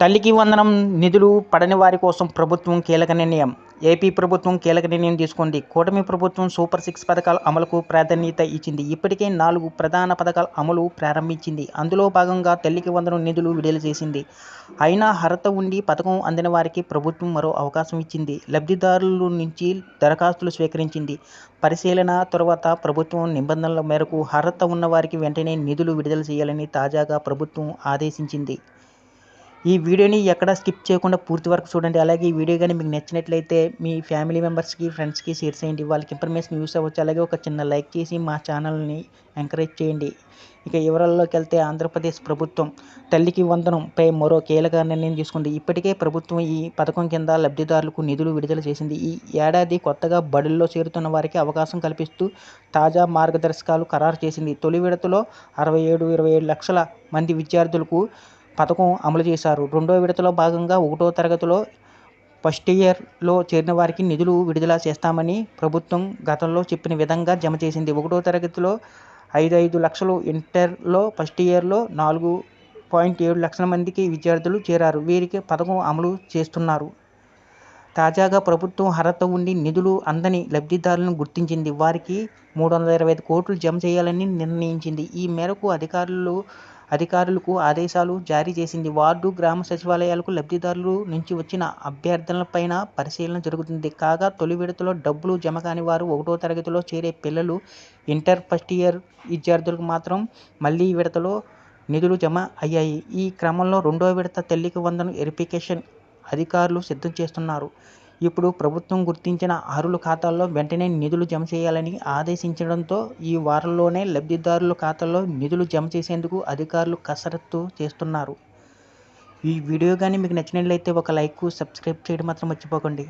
తల్లికి వందనం నిధులు పడని వారి కోసం ప్రభుత్వం కీలక నిర్ణయం. ఏపీ ప్రభుత్వం కీలక నిర్ణయం తీసుకుంది కూటమి ప్రభుత్వం సూపర్ సిక్స్ పథకాల అమలుకు ప్రాధాన్యత ఇచ్చింది. ఇప్పటికే నాలుగు ప్రధాన పథకాల అమలు ప్రారంభించింది. అందులో భాగంగా తల్లికి వందనం నిధులు విడుదల చేసింది. అయినా అర్హత ఉండి పథకం అందిన వారికి ప్రభుత్వం మరో అవకాశం ఇచ్చింది. లబ్ధిదారుల నుంచి దరఖాస్తులు స్వీకరించింది. పరిశీలన తర్వాత ప్రభుత్వం నిబంధనల మేరకు అర్హత ఉన్నవారికి వెంటనే నిధులు విడుదల చేయాలని తాజాగా ప్రభుత్వం ఆదేశించింది. ఈ వీడియోని ఎక్కడ స్కిప్ చేయకుండా పూర్తి వరకు చూడండి. అలాగే ఈ వీడియో కానీ మీకు నచ్చినట్లయితే మీ ఫ్యామిలీ మెంబర్స్కి ఫ్రెండ్స్కి షేర్ చేయండి. వాళ్ళకి ఇన్ఫర్మేషన్ యూస్ అవ్వచ్చు. అలాగే ఒక చిన్న లైక్ చేసి మా ఛానల్ని ఎంకరేజ్ చేయండి. ఇక వివరాల్లోకి వెళ్తే ఆంధ్రప్రదేశ్ ప్రభుత్వం తల్లికి వందనంపై మరో కీలక నిర్ణయం తీసుకుంది. ఇప్పటికే ప్రభుత్వం ఈ పథకం కింద లబ్ధిదారులకు నిధులు విడుదల చేసింది. ఈ ఏడాది కొత్తగా బడుల్లో చేరుతున్న వారికి అవకాశం కల్పిస్తూ తాజా మార్గదర్శకాలు ఖరారు చేసింది. తొలి విడతలో అరవై ఏడు ఇరవై ఏడు లక్షల మంది విద్యార్థులకు పథకం అమలు చేశారు. రెండో విడతలో భాగంగా ఒకటో తరగతిలో ఫస్ట్ ఇయర్లో చేరిన వారికి నిధులు విడుదల చేస్తామని ప్రభుత్వం గతంలో చెప్పిన విధంగా జమ చేసింది. ఒకటో తరగతిలో ఐదు ఐదు లక్షలు ఇంటర్లో ఫస్ట్ ఇయర్లో నాలుగు పాయింట్ ఏడు లక్షల మందికి విద్యార్థులు చేరారు. వీరికి పథకం అమలు చేస్తున్నారు. తాజాగా ప్రభుత్వం అర్హత ఉండి నిధులు అందని లబ్ధిదారులను గుర్తించింది. వారికి మూడు వందల ఇరవై ఐదు కోట్లు జమ చేయాలని నిర్ణయించింది. ఈ మేరకు అధికారులు అధికారులకు ఆదేశాలు జారీ చేసింది. వార్డు గ్రామ సచివాలయాలకు లబ్ధిదారుల నుంచి వచ్చిన అభ్యర్థనలపైన పరిశీలన జరుగుతుంది. కాగా తొలి విడతలో డబ్బులు జమ కాని వారు ఒకటో తరగతిలో చేరే పిల్లలు ఇంటర్ ఫస్ట్ ఇయర్ విద్యార్థులకు మాత్రం మళ్ళీ విడతలో నిధులు జమ అయ్యాయి. ఈ క్రమంలో రెండో విడత తల్లికి వందనం వెరిఫికేషన్ అధికారులు సిద్ధం చేస్తున్నారు. ఇప్పుడు ప్రభుత్వం గుర్తించిన అర్హుల ఖాతాల్లో వెంటనే నిధులు జమ చేయాలని ఆదేశించడంతో ఈ వారంలోనే లబ్ధిదారుల ఖాతాల్లో నిధులు జమ చేసేందుకు అధికారులు కసరత్తు చేస్తున్నారు. ఈ వీడియో కానీ మీకు నచ్చినట్లయితే ఒక లైక్ సబ్స్క్రైబ్ చేయడం మాత్రం మర్చిపోకండి.